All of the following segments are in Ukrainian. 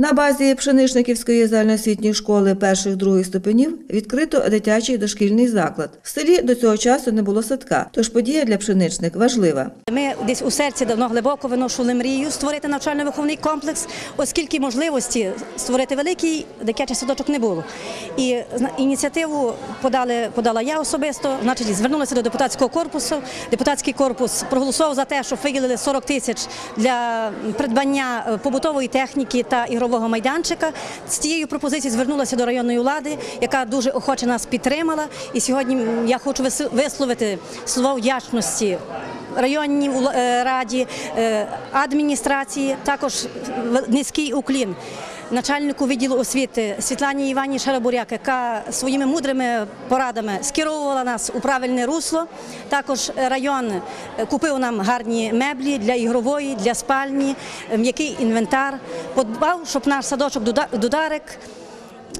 На базі Пшеничниківської загальноосвітньої школи перших других ступенів відкрито дитячий дошкільний заклад. В селі до цього часу не було садка, тож подія для пшеничник важлива. Ми десь у серці давно глибоко виношували мрію створити навчально-виховний комплекс, оскільки можливості створити великий дитячий садочок не було. І ініціативу подали, подала я особисто, значить, звернулася до депутатського корпусу. Депутатський корпус проголосував за те, щоб виділили 40 тисяч для придбання е, побутової техніки та ігрового майданчика. З цією пропозицією звернулася до районної влади, яка дуже охоче нас підтримала. І сьогодні я хочу висловити слово вдячності районній е, раді, е, адміністрації, також низький уклін. Начальнику відділу освіти Світлані Івані Шарабуряк, яка своїми мудрими порадами скеровувала нас у правильне русло. Також район купив нам гарні меблі для ігрової, для спальні, м'який інвентар. Подбав, щоб наш садочок «Дуда- Дударик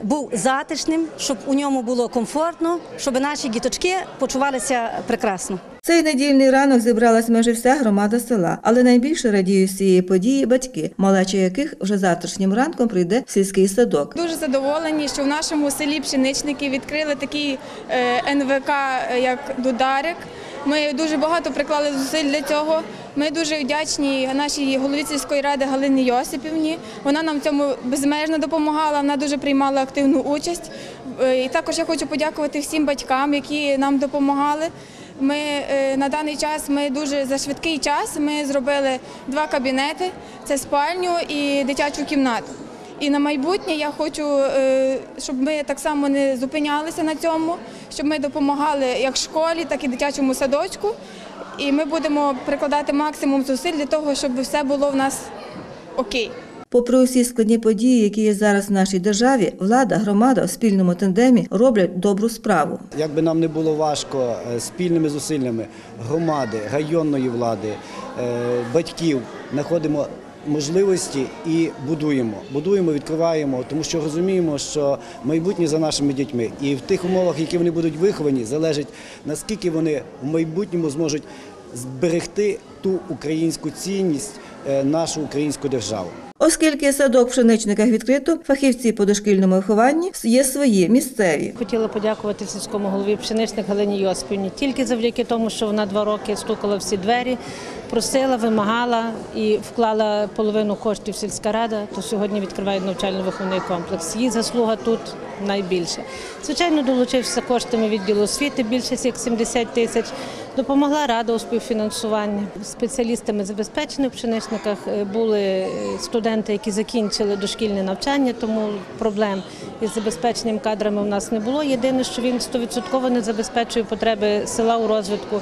був затишним, щоб у ньому було комфортно, щоб наші діточки почувалися прекрасно. Цей недільний ранок зібралась майже вся громада села, але найбільше радіють з цієї події батьки, малеча яких вже завтрашнім ранком прийде в сільський садок. Дуже задоволені, що в нашому селі пшеничники відкрили такий е, НВК, е, як Дударик. Ми дуже багато приклали зусиль для цього. Ми дуже вдячні нашій голові сільської ради Галині Йосипівні. Вона нам в цьому безмежно допомагала, вона дуже приймала активну участь. Е, І також я хочу подякувати всім батькам, які нам допомагали. Ми е, на даний час ми дуже за швидкий час ми зробили два кабінети: це спальню і дитячу кімнату. І на майбутнє я хочу, е, щоб ми так само не зупинялися на цьому, щоб ми допомагали як школі, так і дитячому садочку. І ми будемо прикладати максимум зусиль для того, щоб все було в нас окей. Попри усі складні події, які є зараз в нашій державі, влада, громада в спільному тандемі роблять добру справу. Як би нам не було важко е, спільними зусиллями громади, районної влади, е, батьків знаходимо можливості і будуємо. Будуємо, відкриваємо, тому що розуміємо, що майбутнє за нашими дітьми. І в тих умовах, які вони будуть виховані, залежить наскільки вони в майбутньому зможуть зберегти ту українську цінність, е, нашу українську державу. Оскільки садок в пшеничниках відкрито, фахівці по дошкільному вихованні є свої місцеві. Хотіла подякувати сільському голові пшеничник Галині Йоспівні. Тільки завдяки тому, що вона два роки стукала всі двері, просила, вимагала і вклала половину коштів сільська рада, то сьогодні відкриває навчально-виховний комплекс. Її заслуга тут найбільше. Звичайно, долучився коштами відділу освіти більше як 70 тисяч. Допомогла рада у співфінансуванні. Спеціалістами забезпечені в пшеничниках е, були е, студенти, які закінчили дошкільне навчання, тому проблем із забезпеченням кадрами у нас не було. Єдине, що він 100% не забезпечує потреби села у розвитку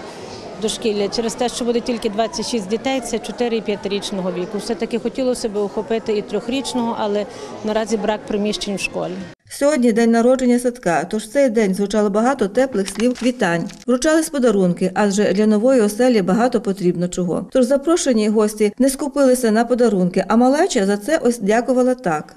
дошкілля через те, що буде тільки 26 дітей, це 4 і 5-річного віку. Все-таки хотілося б охопити і трьохрічного, але наразі брак приміщень в школі. Сьогодні день народження садка, тож в цей день звучало багато теплих слів вітань. Вручались подарунки, адже для нової оселі багато потрібно чого. Тож запрошені гості не скупилися на подарунки, а малеча за це ось дякувала так.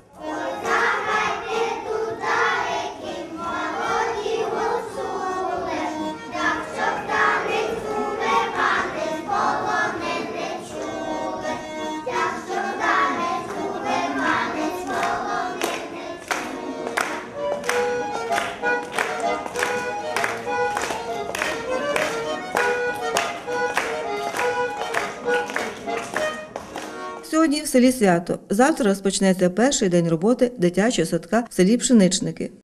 Сьогодні в селі свято. Завтра розпочнеться перший день роботи дитячого садка в селі Пшеничники.